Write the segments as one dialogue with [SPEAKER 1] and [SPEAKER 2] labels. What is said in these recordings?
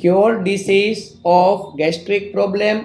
[SPEAKER 1] Cure disease of gastric problem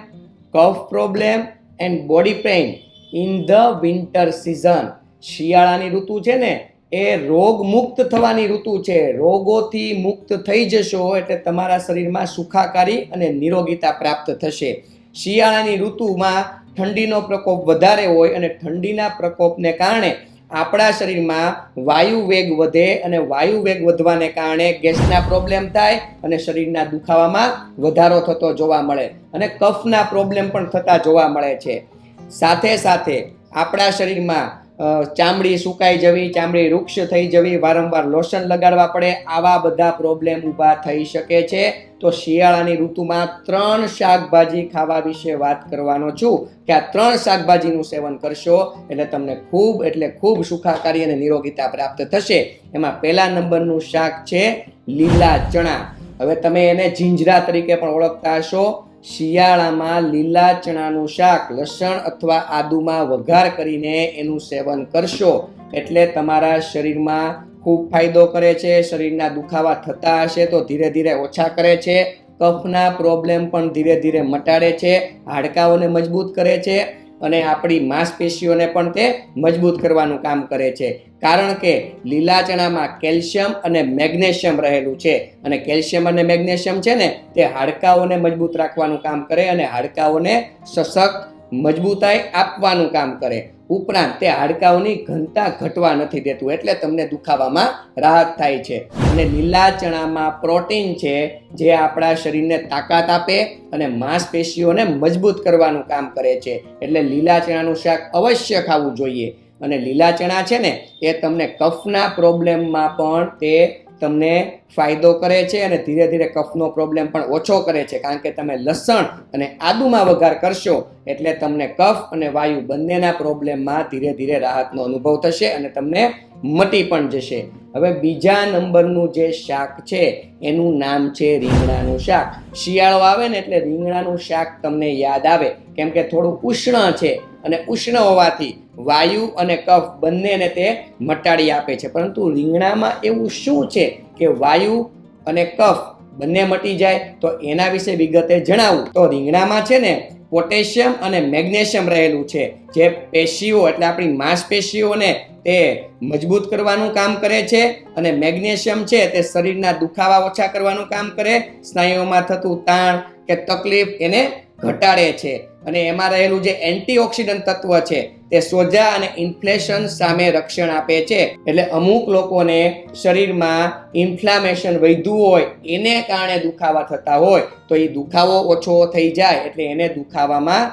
[SPEAKER 1] cough problem and body pain in the winter season શિયાળાની ઋતુ છે ને, એ રોગ મુક્ત થવાની ઋતુ છે. રોગોથી મુક્ત થઈ જશો એટલે તમારા શરીરમાં સુખાકારી અને નિરોગીતા પ્રાપ્ત થશે. શિયાળાની ઋતુમાં ઠંડીનો પ્રકોપ વધારે હોય અને ઠંડીના પ્રકોપને કારણે આપણા શરીરમાં વાયુ વેગ વધે અને વાયુ વેગ વધવાને કારણે ગેસના પ્રોબ્લેમ થાય અને શરીરના દુખાવામાં વધારો થતો જોવા મળે અને કફના પ્રોબ્લેમ પણ થતા જોવા મળે છે. સાથે સાથે આપણા શરીરમાં ચામડી સુકાઈ જવી, ચામડી વૃક્ષ થઈ જવી, વારંવાર લોશન લગાડવા પડે, આવા બધા પ્રોબ્લેમ ઊભા થઈ શકે છે. તો શિયાળાની ઋતુમાં ત્રણ શાકભાજી ખાવા વિશે વાત કરવાનો છું કે આ ત્રણ શાકભાજીનું સેવન કરશો એટલે તમને ખૂબ એટલે ખૂબ સુખાકારી અને નિરોગીતા પ્રાપ્ત થશે. એમાં પહેલા નંબરનું શાક છે લીલા ચણા. હવે તમે એને જીંજરા તરીકે પણ ઓળખતા હશો. શિયાળામાં લીલા ચણાનું શાક, લસણ અથવા આદુમાં વઘાર કરીને એનું સેવન કરશો એટલે તમારા શરીરમાં ખૂબ ફાયદો કરે છે, શરીરના દુખાવા થતા હશે તો ધીરે ધીરે ઓછા કરે છે, કફના પ્રોબ્લેમ પણ ધીરે ધીરે મટાડે છે, હાડકાઓને મજબૂત કરે છે અને આપણી માંસપેશીઓને પણ તે મજબૂત કરવાનું કામ કરે છે. કારણ કે લીલા ચણામાં કેલ્શિયમ અને મેગ્નેશિયમ રહેલું છે. અને કેલ્શિયમ અને મેગ્નેશિયમ છે ને તે હાડકાઓને મજબૂત રાખવાનું કામ કરે અને હાડકાઓને સશક્ત મજબૂતાઈ આપવાનું કામ કરે. ઉપરાંત તે હાડકાઓની ઘનતા ઘટવા નથી દેતું, એટલે તમને દુખાવામાં રાહત થાય છે. અને લીલા ચણામાં પ્રોટીન છે, જે આપણા શરીરને તાકાત આપે અને માંસપેશીઓને મજબૂત કરવાનું કામ કરે છે. એટલે લીલા ચણાનું શાક અવશ્ય ખાવું જોઈએ. અને લીલા ચણા છે ને, એ તમને કફના પ્રોબ્લેમમાં પણ તે તમને ફાયદો કરે છે અને ધીરે ધીરે કફનો પ્રોબ્લેમ પણ ઓછો કરે છે. કારણ કે તમે લસણ અને આદુમાં વઘાર કરશો એટલે તમને કફ અને વાયુ બંનેના પ્રોબ્લેમમાં ધીરે ધીરે રાહતનો અનુભવ થશે અને તમને મટી પણ જશે. હવે બીજા નંબરનું જે શાક છે, એનું નામ છે રીંગણાનું શાક. શિયાળો આવે ને એટલે રીંગણાનું શાક તમને યાદ આવે. કેમ કે થોડું ઉષ્ણ છે અને ઉષ્ણ હોવાથી વાયુ અને કફ બંનેને તે મટાડી આપે છે. પરંતુ રીંગણામાં એવું શું છે કે વાયુ અને કફ બંને મટી જાય? તો એના વિશે વિગતે જણાવું. તો રીંગણામાં છે ને પોટેશિયમ અને મેગ્નેશિયમ રહેલું છે. જે પેશીઓ એટલે આપણી માંસપેશીઓને તે મજબૂત કરવાનું કામ કરે છે અને મેગ્નેશિયમ છે તે શરીરના દુખાવા ઓછા કરવાનું કામ કરે, સ્નાયુઓમાં થતું તાણ કે તકલીફ એને ઘટાડે છે. અને એમાં રહેલું જે એન્ટીઓક્સિડન્ટ તત્વ છે, તે સોજા અને ઇન્ફ્લેશન સામે રક્ષણ આપે છે. એટલે અમુક લોકોને શરીરમાં ઇન્ફ્લામેશન વધ્યું હોય, એને કારણે દુખાવા થતા હોય, તો એ દુખાવો ઓછો થઈ જાય, એટલે એને દુખાવામાં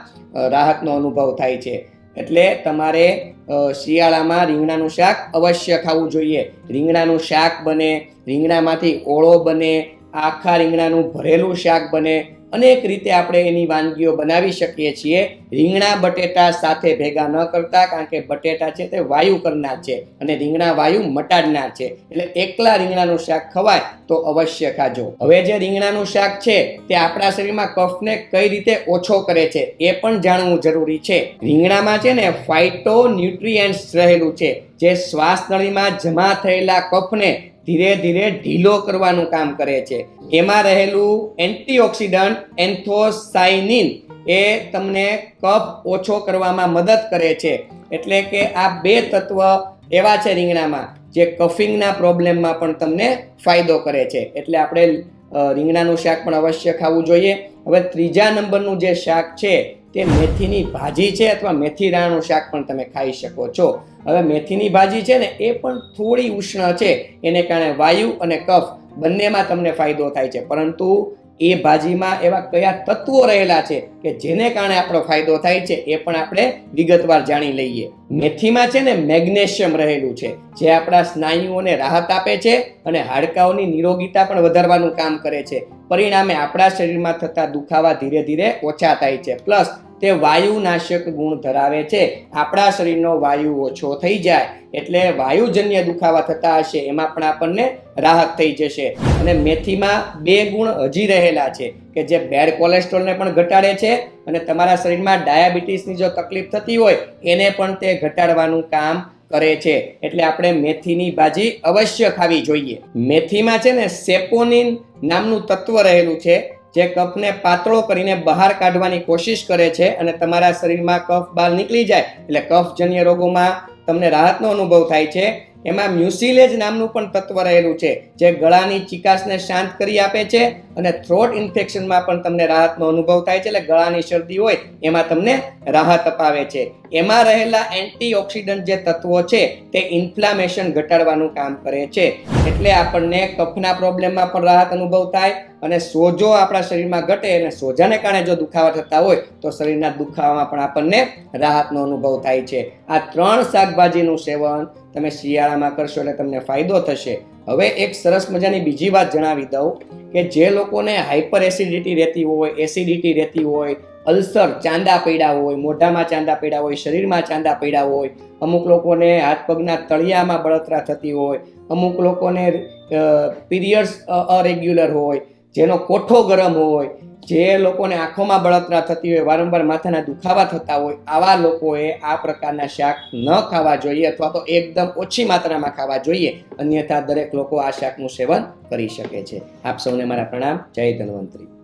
[SPEAKER 1] રાહતનો અનુભવ થાય છે. એટલે તમારે શિયાળામાં રીંગણાનું શાક અવશ્ય ખાવું જોઈએ. રીંગણાનું શાક બને, રીંગણામાંથી ઓળો બને, આખા રીંગણાનું ભરેલું શાક બને અનેક રીતે આપણે એની વાનગીઓ બનાવી શકીએ છીએ. રીંગણા, બટેટા સાથે ભેગા ન કરતા, કારણ કે બટેટા છે તે વાયુ કરનાર છે અને રીંગણા વાયુ મટાડનાર છે. એટલે એકલા રીંગણાનું શાક ખવાય તો અવશ્ય ખાજો. હવે જે રીંગણાનું શાક છે તે આપણા શરીરમાં કફને કઈ રીતે ઓછો કરે છે એ પણ જાણવું જરૂરી છે. રીંગણામાં છે ને ફાઇટો ન્યુટ્રિયન્ટ્સ રહેલું છે. જે શ્વાસ નળીમાં જમા થયેલા કફને ધીરે ધીરે ઢીલો કરવાનું કામ કરે છે. એમાં રહેલું એન્ટીઓક્સિડન્ટ એન્થોસાઇનિન એ તમને કફ ઓછો કરવામાં મદદ કરે છે. એટલે કે આ બે તત્વ એવા છે રીંગણામાં જે કફિંગના પ્રોબ્લેમમાં પણ તમને ફાયદો કરે છે. એટલે આપણે રીંગણાનું શાક પણ અવશ્ય ખાવું જોઈએ. હવે ત્રીજા નંબરનું જે શાક છે તે મેથીની ભાજી છે અથવા મેથી રાણાનું શાક પણ તમે ખાઈ શકો છો. હવે મેથીની ભાજી છે ને, એ પણ થોડી ઉષ્ણ છે. એને કારણે વાયુ અને કફ બંનેમાં તમને ફાયદો થાય છે. પરંતુ એ ભાજીમાં એવા કયા તત્વો રહેલા છે કે જેને કારણે આપણો ફાયદો થાય છે, એ પણ આપણે વિગતવાર જાણી લઈએ. મેથીમાં છે ને, મેગ્નેશિયમ રહેલું છે, જે આપણા સ્નાયુઓને રાહત આપે છે અને હાડકાઓની નિરોગીતા પણ વધારવાનું કામ કરે છે. પરિણામે આપણા શરીરમાં થતા દુખાવા ધીરે ધીરે ઓછા થાય છે. પ્લસ તે વાયુનાશક ગુણ ધરાવે છે. આપણા શરીરનો વાયુ ઓછો થઈ જાય એટલે વાયુજન્ય દુખાવા થતા હશે, એમાં પણ આપણને રાહત થઈ જશે. અને મેથીમાં બે ગુણ હજી રહેલા છે કે જે બેડ કોલેસ્ટ્રોલને પણ ઘટાડે છે અને તમારા શરીરમાં ડાયાબિટીસની જો તકલીફ થતી હોય, એને પણ તે ઘટાડવાનું કામ કરે છે. એટલે આપણે મેથીની ભાજી અવશ્ય ખાવી જોઈએ. મેથીમાં છે ને સેપોનિન નામનું તત્વ રહેલું છે. જે કફને પાતળો કરીને બહાર કાઢવાની કોશિશ કરે છે અને તમારા શરીરમાં કફ બહાર નીકળી જાય, એટલે કફજન્ય રોગોમાં તમને રાહતનો અનુભવ થાય છે. એમાં મ્યુસિલેજ નામનું પણ તત્વ રહેલું છે, જે ગળાની ચિકાસને શાંત કરી આપે છે અને થ્રોટ ઇન્ફેક્શનમાં પણ તમને રાહતનો અનુભવ થાય છે, એટલે ગળાની શરદી હોય એમાં તમને રાહત અપાવે છે. એમાં રહેલા એન્ટીઓક્સિડન્ટ જે તત્વો છે, તે ઇન્ફ્લામેશન ઘટાડવાનું કામ કરે છે. એટલે આપણને કફના પ્રોબ્લેમમાં પણ રાહત અનુભવ થાય અને સોજો આપણા શરીરમાં ઘટે અને સોજાને કારણે જો દુખાવા થતા હોય, તો શરીરના દુખાવામાં પણ આપણને રાહતનો અનુભવ થાય છે. આ ત્રણ શાકભાજીનું સેવન તમે શિયાળામાં કરશો એટલે તમને ફાયદો થશે. હવે એક સરસ મજાની બીજી વાત જણાવી દઉં કે જે લોકોને હાઇપર એસિડિટી રહેતી હોય, એસિડિટી રહેતી હોય, અલ્સર ચાંદા પડ્યા હોય, મોઢામાં ચાંદા પડ્યા હોય, શરીરમાં ચાંદા પડ્યા હોય, અમુક લોકોને હાથ પગના તળિયામાં બળતરા થતી હોય, અમુક લોકોને પીરિયડ્સ અરેગ્યુલર હોય, જેનો કોઠો ગરમ હોય જે લોકોને આંખોમાં બળતરા થતી હોય, વારંવાર માથાના દુખાવા થતા હોય, આવા લોકોએ આ પ્રકારના શાક ન ખાવા જોઈએ અથવા તો એકદમ ઓછી માત્રામાં ખાવા જોઈએ. અન્યથા દરેક લોકો આ શાકનું સેવન કરી શકે છે. આપ સૌને મારા પ્રણામ. જય ધન્વંતરી.